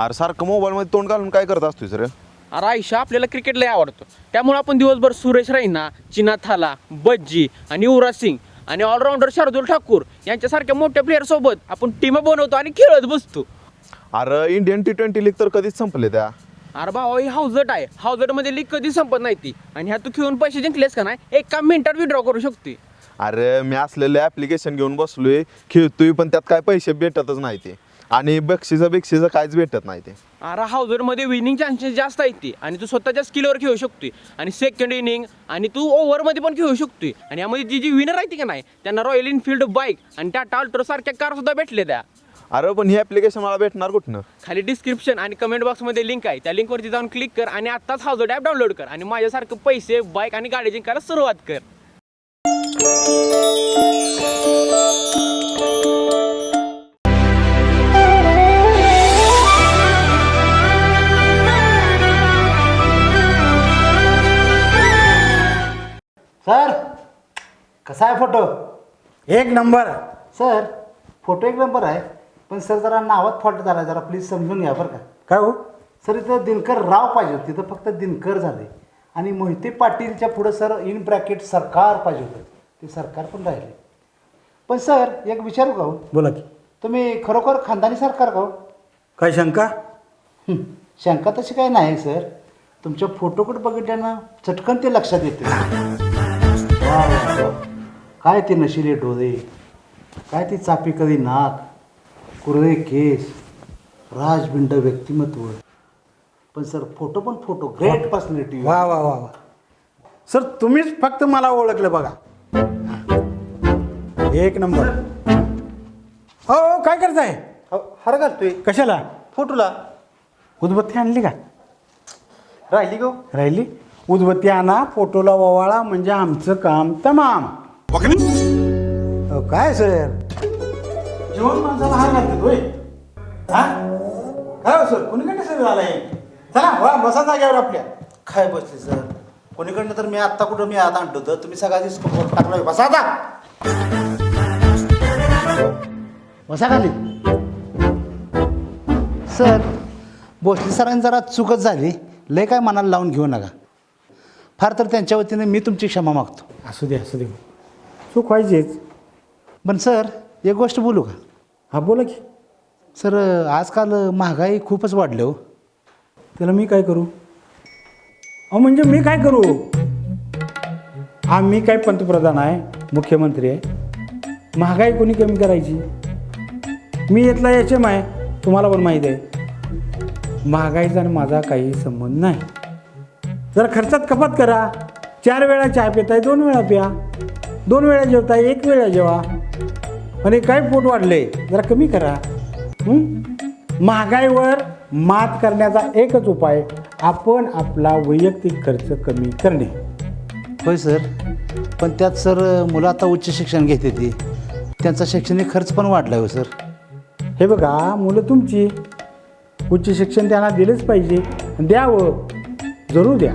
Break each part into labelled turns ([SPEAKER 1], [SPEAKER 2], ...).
[SPEAKER 1] अरे सारखं मोबाईलमध्ये तोंड घालून काय करत असतोय सर
[SPEAKER 2] अरे आयुष्य आपल्याला क्रिकेट लय आवडतो. त्यामुळे आपण दिवसभर सुरेश रैना चिना थाला बज्जी आणि युवराज सिंग आणि ऑलराऊंडर शार्दुल ठाकूर यांच्यासारख्या मोठ्या प्लेअर सोबत आपण टीम बनवतो आणि खेळत बसतो.
[SPEAKER 1] अरे इंडियन टी ट्वेंटी लीग तर कधीच संपले त्या.
[SPEAKER 2] अरे भावा ही हाऊजट आहे. हाऊजटमध्ये लीग कधी संपत नाही ती. आणि ह्यात तू खेळून पैसे जिंकलेस का नाही एका मिनिटात विड्रॉ करू शकते
[SPEAKER 1] अरे मी असलेलं ॲप्लिकेशन घेऊन बसलोय खेळतोय पण त्यात काय पैसे भेटतच नाही ते. आणि बक्षिसं बिक्षिसं काहीच भेटत नाही ते.
[SPEAKER 2] अरे हाऊजरमध्ये विनिंग चान्सेस जास्त आहेत ते. आणि तू स्वतःच्या स्किलवर खेळू शकतोय. आणि सेकंड इनिंग आणि तू ओव्हरमध्ये पण खेळू शकतोय. आणि यामध्ये जी जी विनर आहे ती का नाही त्यांना रॉयल इनफिल्ड बाईक आणि टाटा अल्ट्रो सारख्या कार सुद्धा भेटले त्या.
[SPEAKER 1] अरे पण ही ॲप्लिकेशन मला भेटणार कुठनं?
[SPEAKER 2] खाली डिस्क्रिप्शन आणि कमेंट बॉक्समध्ये लिंक आहे. त्या लिंकवरती जाऊन क्लिक कर आणि आत्ताच हाऊजर ॲप डाउनलोड कर. आणि माझ्यासारखं पैसे बाईक आणि गाडी जिंकायला सुरुवात कर.
[SPEAKER 3] फोटो
[SPEAKER 4] एक नंबर
[SPEAKER 3] सर फोटो एक नंबर आहे पण सर जरा नावात फॉल्ट झाला जरा प्लीज समजून घ्या बरं का.
[SPEAKER 4] काय हो?
[SPEAKER 3] सर इथं दिनकर राव पाहिजे होतं तिथं फक्त दिनकर झाले. आणि मोहिते पाटीलच्या पुढं सर इन ब्रॅकेट सरकार पाहिजे होतं. ते सरकार पण राहिले. पण सर एक विचारू का हो?
[SPEAKER 4] बोला की.
[SPEAKER 3] तुम्ही खरोखर खानदानी सरकार का हो?
[SPEAKER 4] काय शंका?
[SPEAKER 3] हं, शंका तशी काही नाही सर तुमच्या फोटोकडे बघितल्यानं चटकन ते लक्षात येते. वा, वा, वा. काय ते नशिले डोळे? काय ती चापी कधी नाक? कुरळे केस? राजबिंड व्यक्तिमत्व? पण सर फोटो पण फोटो. ग्रेट पर्सनॅलिटी
[SPEAKER 4] वा वा वा वा. सर तुम्हीच फक्त मला ओळखलं बघा. एक नंबर. हो हो, काय करताय?
[SPEAKER 3] हर घालतोय.
[SPEAKER 4] कशाला?
[SPEAKER 3] फोटोला.
[SPEAKER 4] उदबत्ती आणली का?
[SPEAKER 3] राहिली गो.
[SPEAKER 4] राहिली? उदबत्ती आणा फोटोला ओवाळा म्हणजे आमचं काम तमाम. हो, काय सर? जेवण माणसाला हार घालतात होय. हा? काय हो सर कुणीकडे सर झालाय चला वा बसा जाग्यावर आपल्या.
[SPEAKER 3] काय बसले सर? कोणीकडनं तर मी आत्ता कुठं मी आत आणतो तर तुम्ही सगळा स्कोप टाकला बसा आता. बसा खाली. सर भोसले सरांनी जरा चुकत झाली. लय काय मनाला लावून घेऊ नका. फार तर त्यांच्या वतीने मी तुमची क्षमा मागतो.
[SPEAKER 4] असू दे असू दे. चूक व्हायचीच
[SPEAKER 3] पण सर एक गोष्ट बोलू का?
[SPEAKER 4] हा बोला की.
[SPEAKER 3] सर आजकाल महागाई खूपच वाढली हो.
[SPEAKER 4] त्याला मी काय करू? अहो म्हणजे मी काय करू? हा मी काय पंतप्रधान आहे मुख्यमंत्री आहे. महागाई कोणी कमी करायची? मी इथला एच एम आहे तुम्हाला पण माहीत आहे. महागाईचा आणि माझा काही संबंध नाही. जरा खर्चात कपात करा. चार वेळा चहा पिताय दोन वेळा प्या. दोन वेळा जेवताय एक वेळा जेवा. आणि काय पोट वाढले जरा कमी करा? महागाईवर मात करण्याचा एकच उपाय आपण आपला वैयक्तिक खर्च कमी करणे.
[SPEAKER 3] होय सर. पण त्यात सर मुलं आता उच्च शिक्षण घेते ती. त्यांचा शैक्षणिक खर्च पण वाढला हो सर.
[SPEAKER 4] हे बघा मुलं तुमची. उच्च शिक्षण त्यांना दिलंच पाहिजे. द्यावं. जरूर द्या.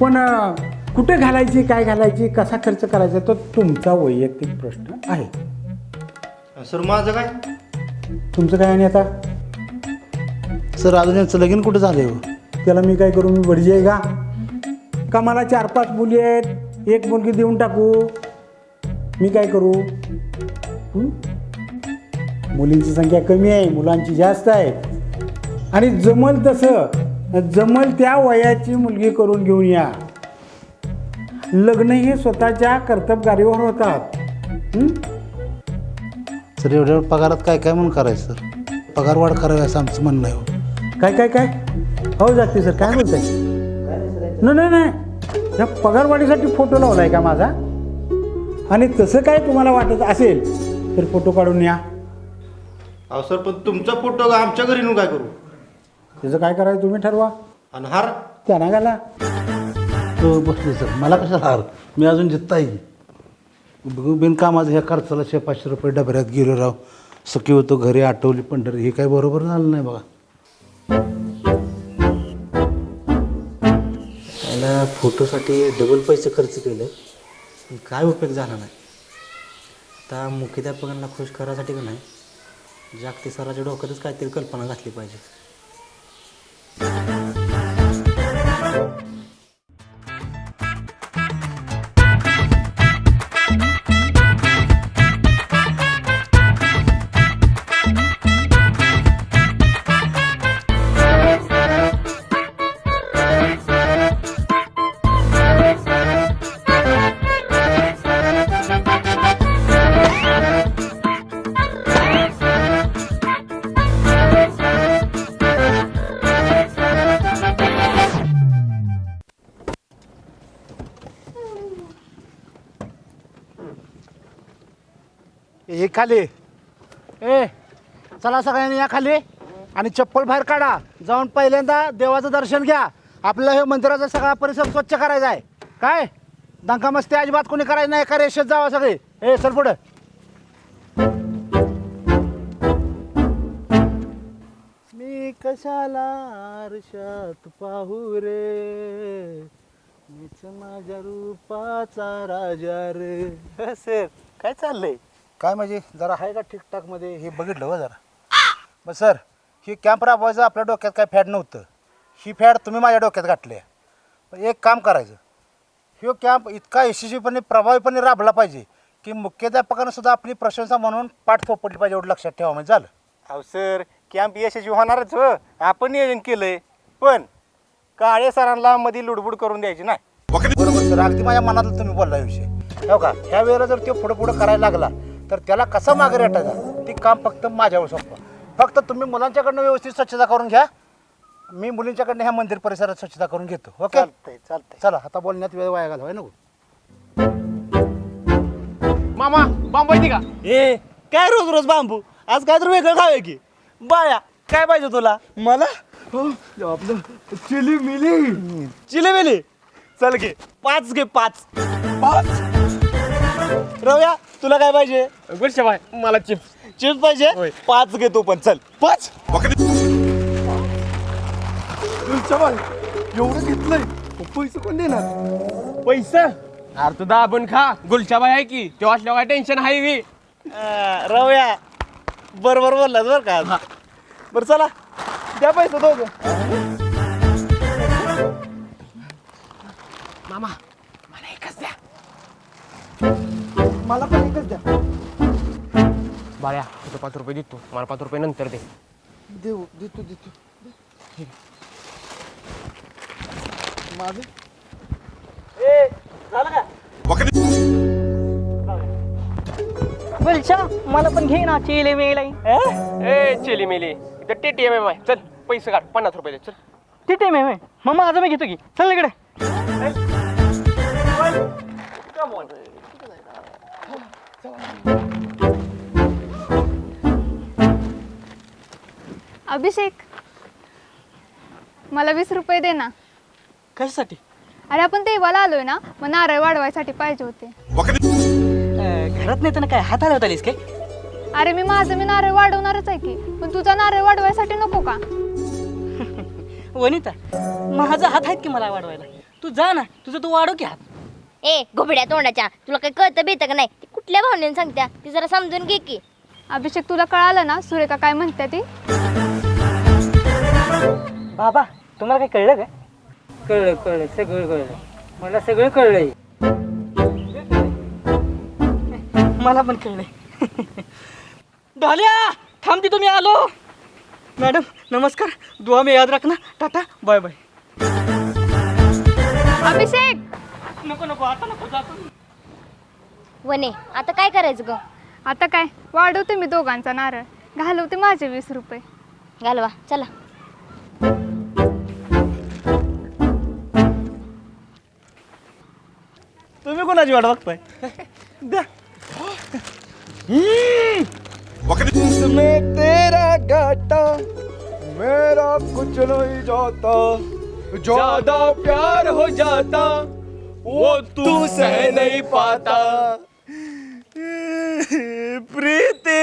[SPEAKER 4] पण कुठे घालायची काय घालायची कसा खर्च करायचा तो तुमचा वैयक्तिक प्रश्न आहे.
[SPEAKER 5] सर माझं काय?
[SPEAKER 4] तुमचं काय आणि आता?
[SPEAKER 3] सर अजून यांचं लगीन कुठं झालं हो?
[SPEAKER 4] त्याला मी काय करू मी भडजी आहे का? का मला चार पाच मुली आहेत एक मुलगी देऊन टाकू? मी काय करू? हं? मुलींची संख्या कमी आहे मुलांची जास्त आहे. आणि जमल तसं जमल त्या वयाची मुलगी करून घेऊन या. लग्न हे स्वतःच्या कर्तबगारीवर होतात. हं?
[SPEAKER 3] सर एवढ्या पगारात काय काय म्हणून करायचं सर? पगार वाढ करावी असं आमचं म्हणणं आहे हो.
[SPEAKER 4] काय काय काय? हो जाते सर. काय बोलताय नाही नाही नाही. या पगारवाढीसाठी फोटो लावलाय का माझा? आणि तसं काय तुम्हाला वाटत असेल तर फोटो काढून या.
[SPEAKER 5] अहो सर पण तुमचा फोटो आमच्या घरी नेऊन काय करू?
[SPEAKER 4] त्याचं काय करायचं तुम्ही ठरवा.
[SPEAKER 5] आणि हार
[SPEAKER 4] त्यांना घाला.
[SPEAKER 3] तो बसले सर. मला कशाला हार? मी अजून जित्ता येईल बघू बिनकामाचं ह्या खर्चाला शे पाचशे रुपये डबऱ्यात गेलो राव. सखी होतो घरी आठवली पंढरी. हे काय बरोबर झालं नाही बघा.
[SPEAKER 6] त्याला फोटोसाठी डबल पैसे खर्च केले. पण काय उपयोग झाला नाही. आता मुख्याध्यापकांना खुश करायसाठी का नाही? जागतिक सराच्या डोक्यातच काहीतरी कल्पना घातली पाहिजे.
[SPEAKER 3] खाली. ए चला सगळ्यांनी या खाली आणि चप्पल बाहेर काढा. जाऊन पहिल्यांदा देवाचं दर्शन घ्या. आपल्याला हे मंदिराचा सगळा परिसर स्वच्छ करायचा आहे. काय? दंका मस्ती अजिबात कोणी करायचं नाही. एका रेषेत जावा सगळे. ए सर पुढं. मी कशाला आरशात पाहू रे? मीच माझ्या रूपाचा राजा रे. सर काय चाललंय? काय म्हणजे जरा आहे का ठीकठाकमध्ये? हे बघितलं हो जरा. मग सर ही कॅम्प राबवायचं आपल्या डोक्यात काय फॅड नव्हतं. ही फॅड तुम्ही माझ्या डोक्यात घातली आहे एक काम करायचं. ह्यो कॅम्प इतका यशस्वीपणे प्रभावीपणे राबला पाहिजे की मुख्याध्यापकानं सुद्धा आपली प्रशंसा म्हणून पाठ थोपटली पाहिजे एवढं लक्षात ठेवा म्हणजे झालं.
[SPEAKER 7] अहो सर कॅम्प यशस्वी होणारच हो. आपण नियोजन केलंय. पण काळे सरांना मध्ये लुडबुड करून द्यायची नाही.
[SPEAKER 3] बरोबर सर. अगदी माझ्या मनातलं तुम्ही बोलला विषय. हो का? ह्या वेळेला जर तो पुढं पुढं करायला लागला तर त्याला कसा मागे रेटायचा ती काम फक्त माझ्यावर सोपं. फक्त तुम्ही मुलांच्याकडनं व्यवस्थित स्वच्छता करून घ्या. मी मुलींच्याकडनं ह्या मंदिर परिसरात स्वच्छता करून घेतो. ओके?
[SPEAKER 7] चालतंय चालतंय.
[SPEAKER 3] चला आता बोलण्यात वेळ वाया घालवाय नको.
[SPEAKER 2] मामा बांबू येते का?
[SPEAKER 1] ए काय रोज रोज बांबू? आज काय तर वेगळं खावे की. बाया काय पाहिजे तुला? मला? आपलं चिली मिली चिली मिली चल घे. पाच घे पाच. पाच? रव्या तुला काय पाहिजे?
[SPEAKER 2] गुलशा भाई मला चिप्स.
[SPEAKER 1] चिप्स पाहिजे? पाच घे तू पण चल. पाच? एवढं घेतलंय. पैसे कोण देणार?
[SPEAKER 2] पैसा? अरे तू दाबून खा. गुलशा भाई आहे की तो असल्यावर काय टेन्शन आहे मी
[SPEAKER 1] अं, रव्या बरोबर बोललास बरं का. बरं चला. द्या पैसे दोघं.
[SPEAKER 2] मामा मला
[SPEAKER 1] पण एकच द्या
[SPEAKER 2] बाळ्या तुझं पाच रुपये देतो मला पाच रुपये नंतर दे
[SPEAKER 1] देऊ देतो देतो माझं
[SPEAKER 8] बोलशा मला पण घे ना चिले मेले
[SPEAKER 2] ए चिली मिली इथं टी टी एम एम आहे चल पैसे काढ पन्नास रुपये दे चल
[SPEAKER 8] तिथे मे मग माझं मी घेतो की चल इकडे
[SPEAKER 9] अभिषेक मला वीस रुपये दे ना.
[SPEAKER 8] कशासाठी?
[SPEAKER 9] अरे आपण देवाला आलोय ना मग नारळ वाढवायसाठी पाहिजे होते.
[SPEAKER 8] घरात नाही काय हात हलवत आलीस काय?
[SPEAKER 9] अरे मी माझं मी नारळ वाढवणारच आहे की पण तुझा नारळ वाढवायसाठी नको का?
[SPEAKER 8] वनिता माझा हात आहेत की मला वाढवायला? तू जा ना तुझं तू वाढव की हात.
[SPEAKER 10] ए घोबड्या तोंडाच्या तुला काही कळतं बेतं का नाही? ती कुठल्या भावनेने सांगत्या? ती जरा समजून घे की.
[SPEAKER 9] अभिषेक तुला कळालं ना? सुरेखा काय म्हणते ती?
[SPEAKER 8] बाबा तुम्हाला काय कळलं काय कळलं कळलं. सगळं कळलं. मला सगळं कळलंय. मला पण कळलंय. ढाल्या थांबती तुम्ही आलो. मॅडम नमस्कार. दुआ में याद रखना. Tata bye bye.
[SPEAKER 9] अभिषेक!
[SPEAKER 8] नको नको. आता नको जातो
[SPEAKER 10] वने आता काय करायचं ग?
[SPEAKER 9] आता काय? वाढवते मी दोघांचा नारळ. घालवते माझे वीस रुपये.
[SPEAKER 10] घालवा चला.
[SPEAKER 1] तुम्ही कोणाची वाट बघताय? द्या. इसमें तेरा घाटा मेरा कुछ नहीं जाता।
[SPEAKER 2] ज्यादा प्यार हो जाता वो तू सह नहीं पाता।
[SPEAKER 1] प्रीति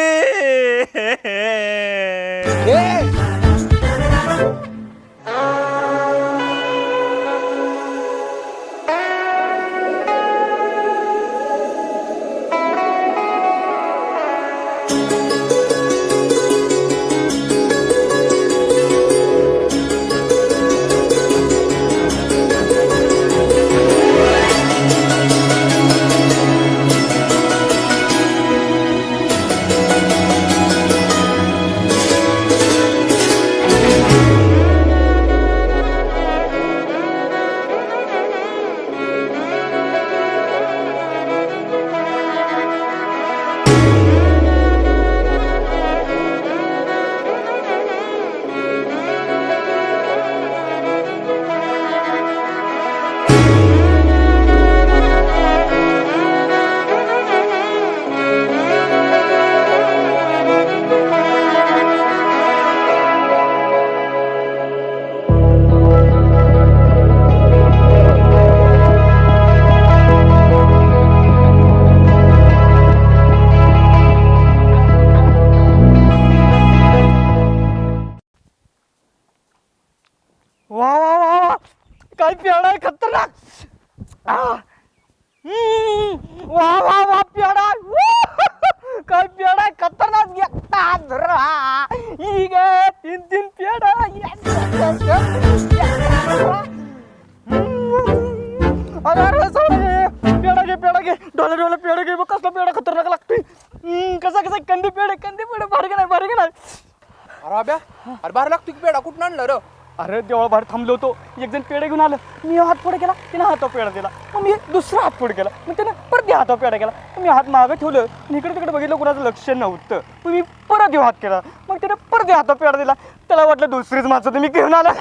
[SPEAKER 8] अरे देवळा बाहेर थांबलो होतो. एक जण पेढे घेऊन आलं. मी हात पुढे केला तिने हातावर पेढा दिला. मग मी दुसरा हात पुढे केला. मग त्याने परत हातावर पेढा केला. मी हात मागं ठेवलं. आणि इकडे तिकडे बघितलं कोणाचं लक्ष नव्हतं. मग मी परत येऊ हात केला. मग त्याने परत हातावर पेढा दिला. त्याला वाटलं दुसरीच माणसं तर मी घेऊन आला.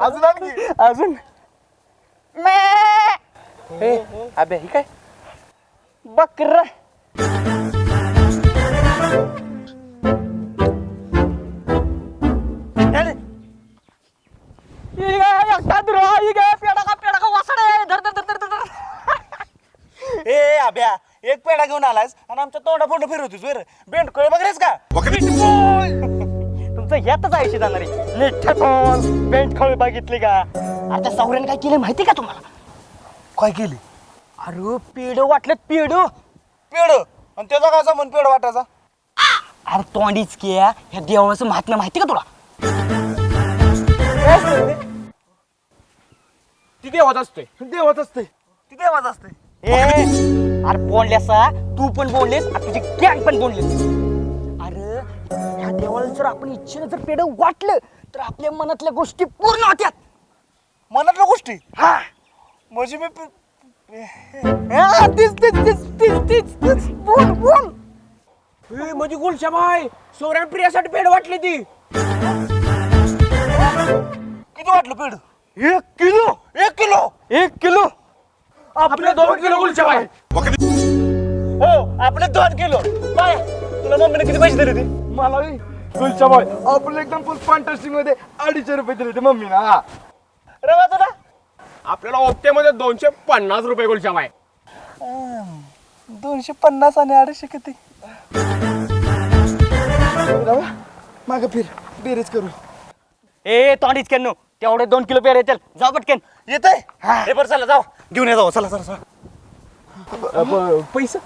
[SPEAKER 1] अजून आणखी?
[SPEAKER 8] अजून?
[SPEAKER 2] अभ्या ही काय?
[SPEAKER 8] बकर. पेडा का पेडा का वासडे धर धर धर धर धर
[SPEAKER 11] ए आब्या एक पेढा घेऊन आलास आणि आमच्या तोंडा फोंड फिरवतोस वर बेंडकोळे बघरेस का
[SPEAKER 8] तुमचं ह्यातच आयुष्य जाणार आहे निठ्ठ बोल बेंट खळ बघितली का आता सावऱ्याने काय केलं माहिती का तुम्हाला
[SPEAKER 11] काय केली
[SPEAKER 8] अरे पेड वाटलं पेड
[SPEAKER 11] पेढ आणि त्याचा काय संबंध पेढ वाटायचा
[SPEAKER 8] अरे तोंडीच की ह्या देवाचं महात्म्य माहिती का तुला
[SPEAKER 2] ती देवात असतोय.
[SPEAKER 11] देवाच असते ती देवाच असते
[SPEAKER 8] ए अरे बोलल्यासा तू पण बोललेस आणि तुझी गँग पण बोललेस. अरे ह्या देवाला जर आपण इच्छेनं जर पेड वाटलं तर आपल्या मनातल्या गोष्टी पूर्ण होत्यात.
[SPEAKER 11] मनातल्या गोष्टी?
[SPEAKER 8] हा.
[SPEAKER 11] म्हणजे मी पे-
[SPEAKER 8] हा, तीच तीच तीच तीच तीच तीच. बोल बोल.
[SPEAKER 2] ए, म्हणजे गुलशा भाई सोऱ्या प्रियासाठी पेड वाटली ती.
[SPEAKER 11] किती वाटलं पेढ?
[SPEAKER 8] एक किलो
[SPEAKER 11] एक किलो
[SPEAKER 8] एक किलो.
[SPEAKER 2] आपले दोन किलो गुलशा भाई
[SPEAKER 11] हो आपले दोन किलो. बाय. तुला मम्मीने किती पैसे दिले ते
[SPEAKER 1] मला गुलच्या बॉय आपण एकदम फुल फंटास्टिकमध्ये अडीचशे रुपये दिले ते मम्मीना
[SPEAKER 11] रवा तुला.
[SPEAKER 2] आपल्याला ओप्टेमध्ये दोनशे पन्नास रुपये गुलशा भाई
[SPEAKER 11] दोनशे पन्नास आणि अडीचशे किती?
[SPEAKER 1] माग फिर. बेरेज करू.
[SPEAKER 8] ए तोंडीच केन तेवढे दोन किलो पेर येतील. जा पटकन.
[SPEAKER 11] येत आहे हे बरं चला जाऊ. घेऊन ये जाऊ. चला चला चला.
[SPEAKER 2] पैसे?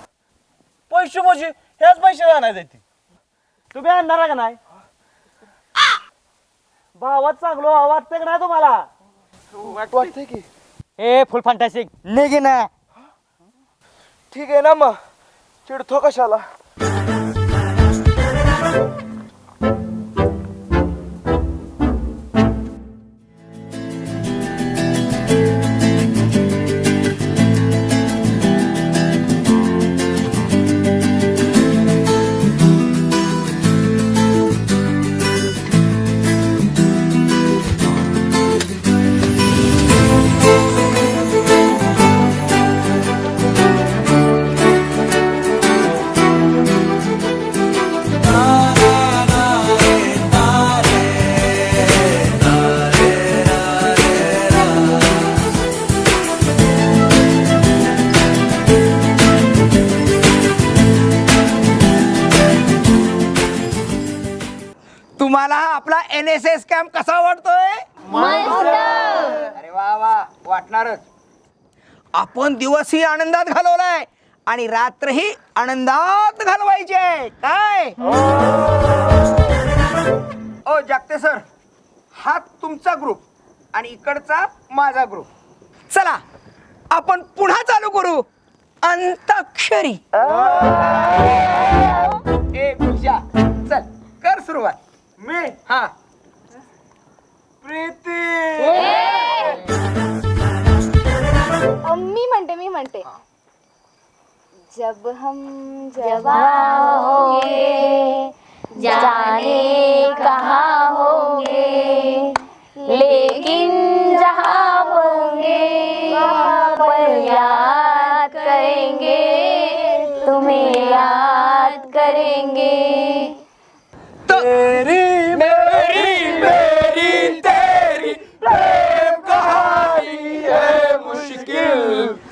[SPEAKER 11] पैसे म्हणजे ह्याच पैसे आणायचे ती.
[SPEAKER 8] तुम्ही आणणार का नाही? भावात चांगलो वाटतं का नाही तुम्हाला?
[SPEAKER 1] वाटतंय की.
[SPEAKER 8] ए फुल फंटास्टिक निघे ना.
[SPEAKER 1] ठीक आहे ना मग. चिडतो कशाला?
[SPEAKER 11] एन एस एस कॅम्प कसा वाटतोय अरे वा वा. वाटणारच. आपण दिवसही आनंदात घालवलाय आणि रात्रही आनंदात घालवायचे. काय? ओ जागते सर. हा तुमचा ग्रुप आणि इकडचा माझा ग्रुप. चला आपण पुन्हा चालू करू. अंताक्षरी. ए पूजा चल कर सुरुवात. मी हा. प्रीती।
[SPEAKER 12] मी म्हणते मी म्हणते जब हम जवान होंगे जाने कहाँ होंगे लेकिन जहाँ होंगे वहाँ पर याद करेंगे तुम्हें याद करेंगे।
[SPEAKER 11] तेरी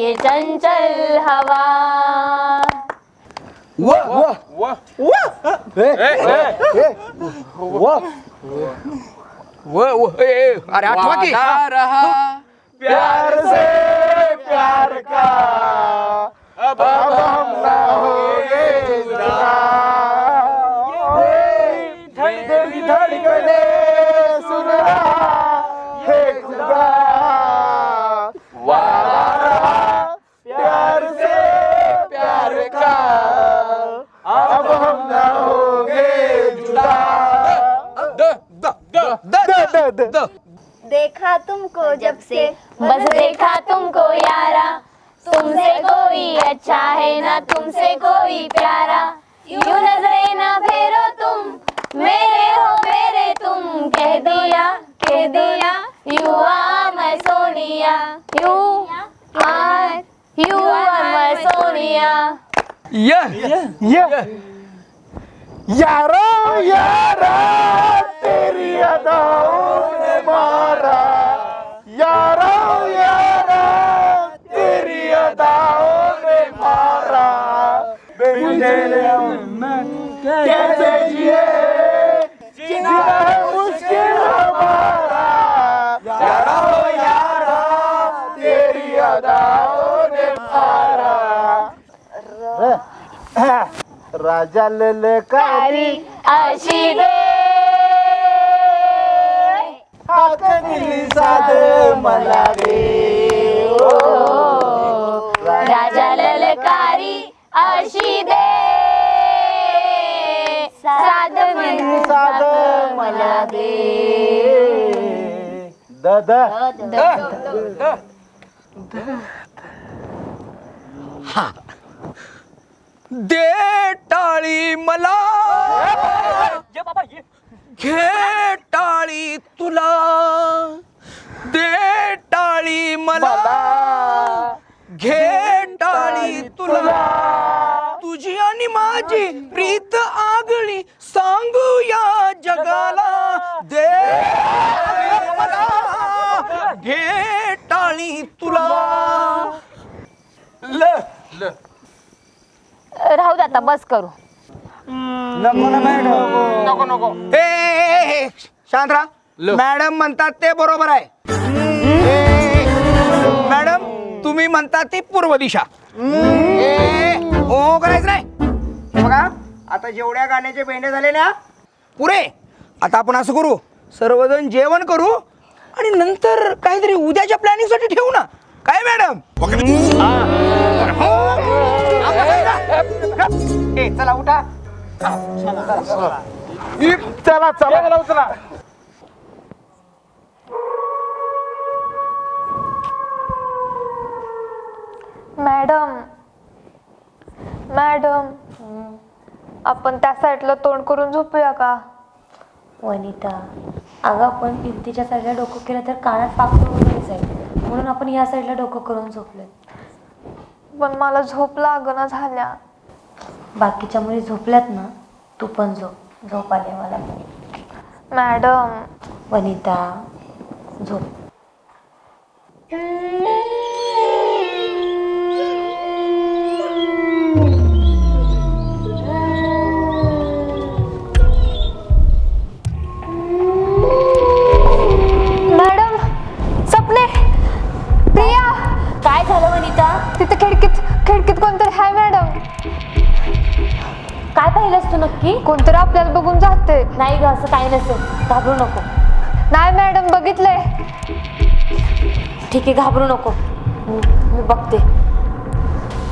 [SPEAKER 11] ये
[SPEAKER 13] चंचल हवा।
[SPEAKER 2] अरे आठवा की?
[SPEAKER 1] प्यार से प्यार का। अब हम ना होंगे जुदा। धड़कने।
[SPEAKER 13] देखा तुमको जब से बस देखा तुमको यारा। तुमसे कोई अच्छा है ना तुमसे कोई प्यारा। यूँ नजरे ना फेरो तुम। मेरे हो मेरे तुम। कह दिया कह दिया you are my Sonia you are you are my Sonia
[SPEAKER 1] ने मारा यारो यारा तेरी अदाओं ने मारा मुझे कैसे जिए जीना है मुश्किल राजा ललकारी
[SPEAKER 13] अशी दे
[SPEAKER 1] हात दिली साध मला रे.
[SPEAKER 13] राजा ललकारी अशी दे साध मन
[SPEAKER 1] साध मला दे दद
[SPEAKER 2] दे टाळी मला. घे टाळी तुला. दे टाळी मला. घे टाळी तुला. तुझी आणि माझी प्रीत आगळी सांगूया जगाला. दे टाळी मला घे टाळी तुला ल
[SPEAKER 13] राहू दे आता बस करू.
[SPEAKER 11] ए शांतरा मॅडम म्हणतात ते बरोबर आहे. मॅडम तुम्ही म्हणतात ती पूर्व दिशा. ए, ओ करायचं नाही. हे बघा आता जेवढ्या गाण्याचे बेंडे झाले ना पुरे. आता आपण असं करू सर्वजण जेवण करू आणि नंतर काहीतरी उद्याच्या प्लॅनिंगसाठी ठेवू ना. काय मॅडम? ए चला उठा.
[SPEAKER 1] चला चला. चला
[SPEAKER 12] मॅडम मॅडम आपण त्या साईडला तोंड करून झोपूया का?
[SPEAKER 13] वनिता अगं आपण भिंतीच्या साईडला डोकं केलं तर कानात पाकळून वगैरे जाईल. म्हणून आपण या साईडला डोकं करून झोपलोय.
[SPEAKER 12] पण मला झोप लागना झाल्या.
[SPEAKER 13] बाकीच्या मुली झोपल्यात ना तू पण झोप. झोप आली मला.
[SPEAKER 12] मॅडम.
[SPEAKER 13] वनिता झोप.
[SPEAKER 12] मॅडम सपने प्रिया.
[SPEAKER 13] काय झालं वनिता?
[SPEAKER 12] तिथे खिडकीत खिडकीत कोणतरी हाय मॅडम.
[SPEAKER 13] काय पाहिलंस तू नक्की?
[SPEAKER 12] कोणतरी आपल्याला बघून जाते
[SPEAKER 13] नाही ग असं काही नसेल घाबरू नको.
[SPEAKER 12] नाही मॅडम बघितलंय.
[SPEAKER 13] ठीक आहे घाबरू नको. मी बघते.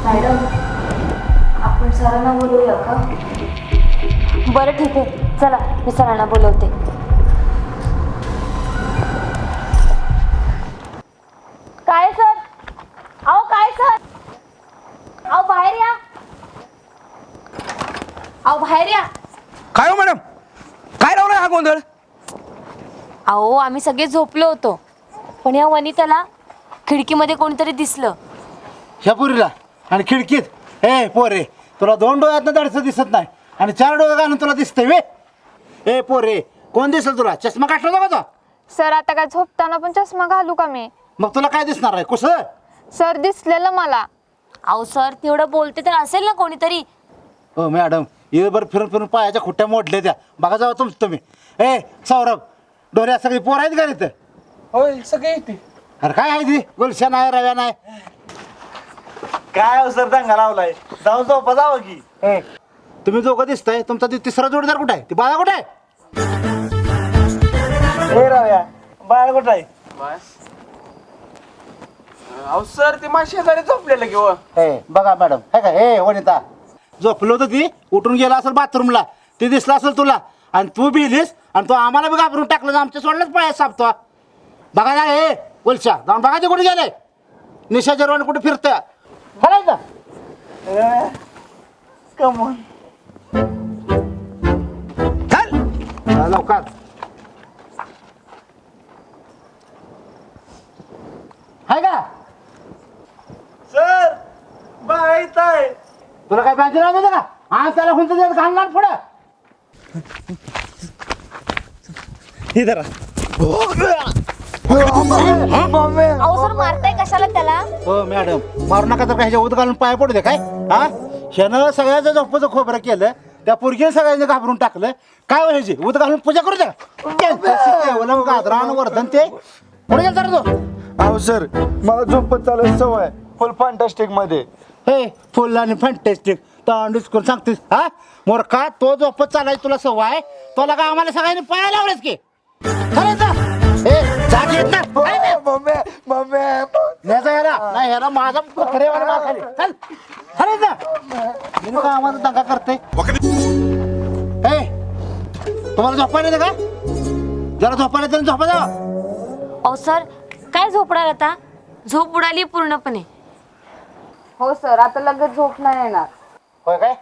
[SPEAKER 13] मॅडम आपण सरांना बोलवूया का? बरं ठीक आहे. चला मी सरांना बोलवते काय सर अहो काय सर अहो बाहेर या अहो बाहेर या
[SPEAKER 11] काय हो मॅडम काय लावलाय हा गोंधळ
[SPEAKER 13] अहो आम्ही सगळे झोपलो होतो. पण या वनिताला खिडकीमध्ये कोणीतरी दिसलं.
[SPEAKER 3] ह्या पुरीला आणि खिडकीत. हे पोरे तुला दोन डोळ्यातनं दडसं दिसत नाही आणि चार डोळ्या घालून तुला दिसतंय वे. ए पोरे कोण दिसेल तुला? चष्मा काढला का तो?
[SPEAKER 12] सर आता काय झोपताना पण चष्मा घालू का मी?
[SPEAKER 3] मग तुला काय दिसणार आहे? कुस?
[SPEAKER 12] सर दिसलेलं मला.
[SPEAKER 13] अहो सर तेवढं बोलते तर असेल ना कोणीतरी.
[SPEAKER 3] हो मॅडम ये बरं फिरून फिरून पायाच्या खुट्ट्या मोडल्या त्या. बघा जाऊ तुम तुम्ही. ए सौरभ डोऱ्या सगळी पोर आहेत का इथं?
[SPEAKER 2] होय सगळे येते
[SPEAKER 3] अरे काय आहे ती? गुलशा नाही रव्या नाही.
[SPEAKER 11] काय अवसर दंगा लावलाय? जाऊन झोपा जावं की.
[SPEAKER 3] तुम्ही दोघं दिसताय तुमचा ती तिसरा जोडीदार कुठे आहे? ती बाळा कुठे आहे?
[SPEAKER 11] हे राव्या बाळ कुठं आहे?
[SPEAKER 2] अहो सर ते माझ्या शेजारी झोपलेलं किंवा
[SPEAKER 3] ए बघा मॅडम. है का ए वनिता. झोपलो होतं ती? उठून गेला असेल बाथरूमला. ती दिसला असेल तुला. आणि तू बिलीस आणि तू आम्हाला बी घाबरून टाकलं आणि आमच्या सोडलंच पाया सापतो. बघा ना ए गुलशा जाऊन बघा ते कुठे गेले. निशा जरवान कुठे फिरतोय. हलायचं
[SPEAKER 11] कमॉन
[SPEAKER 3] चल. लवकर. हाय का?
[SPEAKER 11] सर आहे.
[SPEAKER 3] तुला काय राहत होतं का? हा त्याला हुंच देत घालणार पुढं.
[SPEAKER 11] इधर
[SPEAKER 13] अहो सर मारताय कशाला त्याला?
[SPEAKER 3] हो मॅडम. मारू नका तर काय ह्याच्या उद घालून पाय पडू दे काय? हा? ह्यानं सगळ्याचं झोपचं खोबरं केलं त्या पोरगीने सगळ्यांनी घाबरून टाकलं. काय व्हायचे उद घालून पूजा करू द्या. गाजरान वर्धन ते? पुढे गेलं तर तो.
[SPEAKER 1] अहो सर मला झोपत चालायची सवय फुल फॅन्टास्टिकमध्ये.
[SPEAKER 3] हे फुल आणि फॅन्टेस्टिक तांडूच करून सांगतेस हा? मोर का तो झोपत चालायची तुला सवय तुला का आम्हाला सगळ्यांनी पाया लावलेच की? न्यायचा ह्याला नाही ह्याला माझा खरेवाला मार खाली चल खरंच ना मी का आम्हाला दंगा करते ए तुम्हाला झोपायला येतं का जरा झोपायला येतं ना, झोपा जावा
[SPEAKER 13] अहो सर काय झोपणार आता? झोप उडाली पूर्णपणे.
[SPEAKER 12] हो सर आता लगेच झोप नाही येणार.
[SPEAKER 3] होय काय?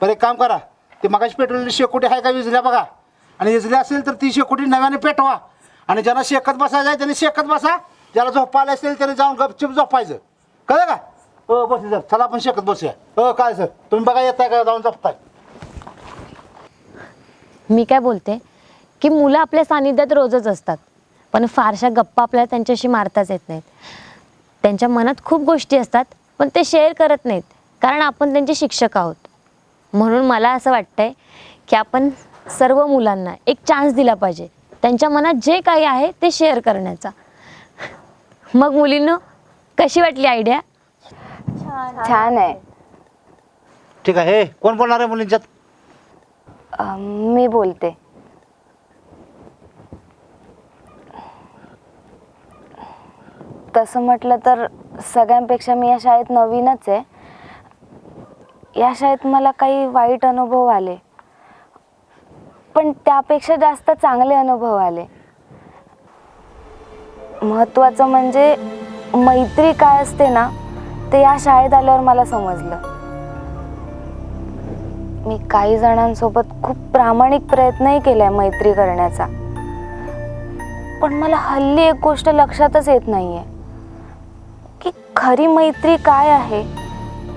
[SPEAKER 3] बरं एक काम करा. ती मगाशी पेटवलेली शेकोटी आहे का विजल्या बघा. आणि विजल्या असेल तर ती शेकोटी नव्याने पेटवा. आणि ज्यांना शेकत बसायचं आहे त्यांनी शेकत बसा. ज्याला झोपायला असेल त्याने जाऊन गपचिप झोपायचं. कळलं का? हो बस सर चला आपण शेकत बसूया. हो काय सर? तुम्ही बघा येताय का? जाऊन झोपताय.
[SPEAKER 13] मी काय बोलते? की मुलं आपल्या सानिध्यात रोजच असतात. पण फारशा गप्पा आपल्याला त्यांच्याशी मारताच येत नाहीत. त्यांच्या मनात खूप गोष्टी असतात पण ते शेअर करत नाहीत. कारण आपण त्यांचे शिक्षक आहोत. म्हणून मला असं वाटतंय की आपण सर्व मुलांना एक चान्स दिला पाहिजे. त्यांच्या मनात जे काही आहे ते शेअर करण्याचा. मग मुलींनो कशी वाटली आयडिया
[SPEAKER 12] छान आहे.
[SPEAKER 3] ठीक आहे. हे कोण बोलणार आहे मुलींच्यात?
[SPEAKER 12] मी बोलते. तसं म्हटलं तर सगळ्यांपेक्षा मी या शाळेत नवीनच आहे. या शाळेत मला काही वाईट अनुभव आले. पण त्यापेक्षा जास्त चांगले अनुभव आले. महत्त्वाचं म्हणजे मैत्री काय असते ना ते या शाळेत आल्यावर मला समजलं. मी काही जणांसोबत खूप प्रामाणिक प्रयत्नही केलाय मैत्री करण्याचा. पण मला हल्ली एक गोष्ट लक्षातच येत नाहीये. की खरी मैत्री काय आहे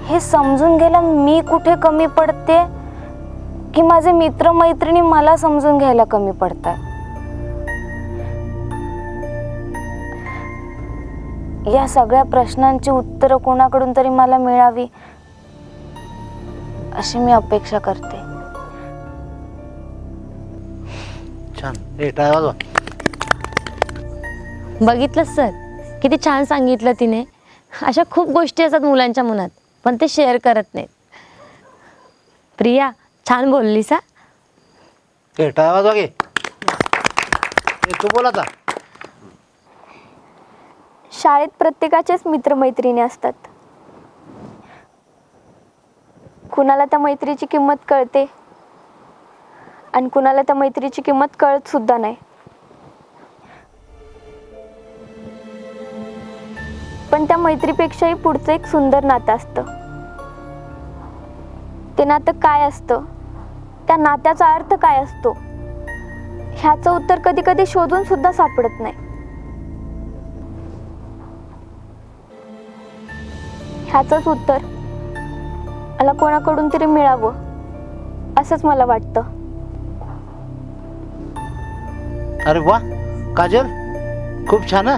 [SPEAKER 12] हे समजून घ्यायला मी कुठे कमी पडते? की माझे मित्र मैत्रिणी मला समजून घ्यायला कमी पडतात या सगळ्या प्रश्नांची उत्तरं कोणाकडून तरी मला मिळावी अशी मी अपेक्षा करते.
[SPEAKER 13] बघितलं सर किती छान सांगितलं तिने. अशा खूप गोष्टी असतात मुलांच्या मनात पण ते शेअर करत नाहीत. प्रिया छान बोललीस हा?
[SPEAKER 3] टाळ्या वाजवा घे हे तू बोल आता.
[SPEAKER 12] शाळेत प्रत्येकाचेच मित्रमैत्रिणी असतात. कुणाला त्या मैत्रीची किंमत कळते आणि कुणाला त्या मैत्रीची किंमत कळत सुद्धा नाही. पण त्या मैत्रीपेक्षाही पुढचं एक सुंदर नातं असतं. ते नातं काय असतं? त्या नात्याचा अर्थ काय असतो? ह्याचं उत्तर कधी कधी शोधून सुद्धा सापडत नाही. ह्याचंच उत्तर मला कोणाकडून तरी मिळावं असंच मला वाटतं.
[SPEAKER 3] अरे वा काजल खूप छान हं.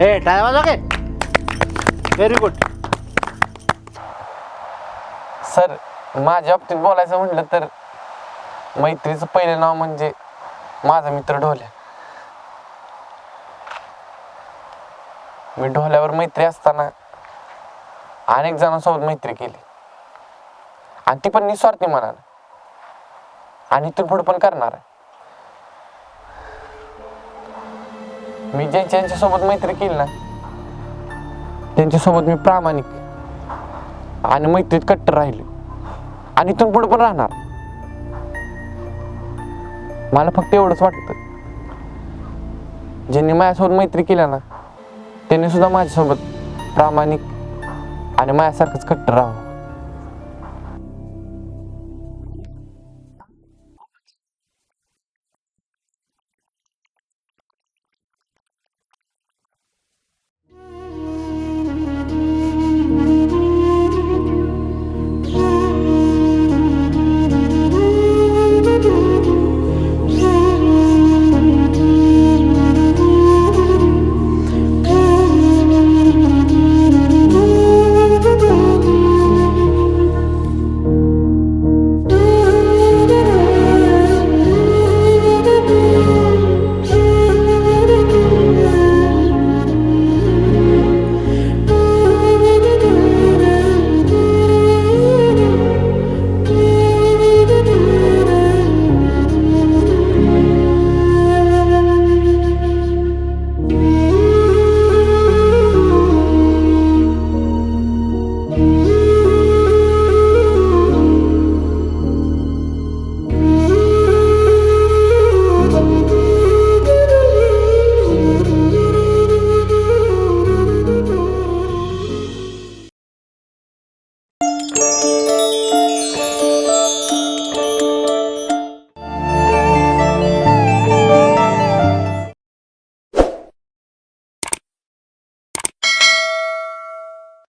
[SPEAKER 3] ए टाळ्या व्हेरी गुड
[SPEAKER 14] सर माझ्या बाबतीत बोलायचं म्हटलं तर मैत्रीचं पहिलं नाव म्हणजे माझा मित्र ढोल्या. मी ढोल्यावर मैत्री असताना अनेक जणांसोबत मैत्री केली. आणि ती पण निस्वार्थी म्हणाल आणि इथून पुढे पण करणार आहे. मी ज्यांच्या यांच्यासोबत मैत्री केली ना त्यांच्यासोबत मी प्रामाणिक आणि मैत्रीत कट्टर राहिले. आणि इथून पुढे पण राहणार. मला फक्त एवढंच वाटतं. ज्यांनी माझ्यासोबत मैत्री केल्या ना त्यांनी सुद्धा माझ्यासोबत प्रामाणिक आणि माझ्यासारखंच कट्टर राहावं.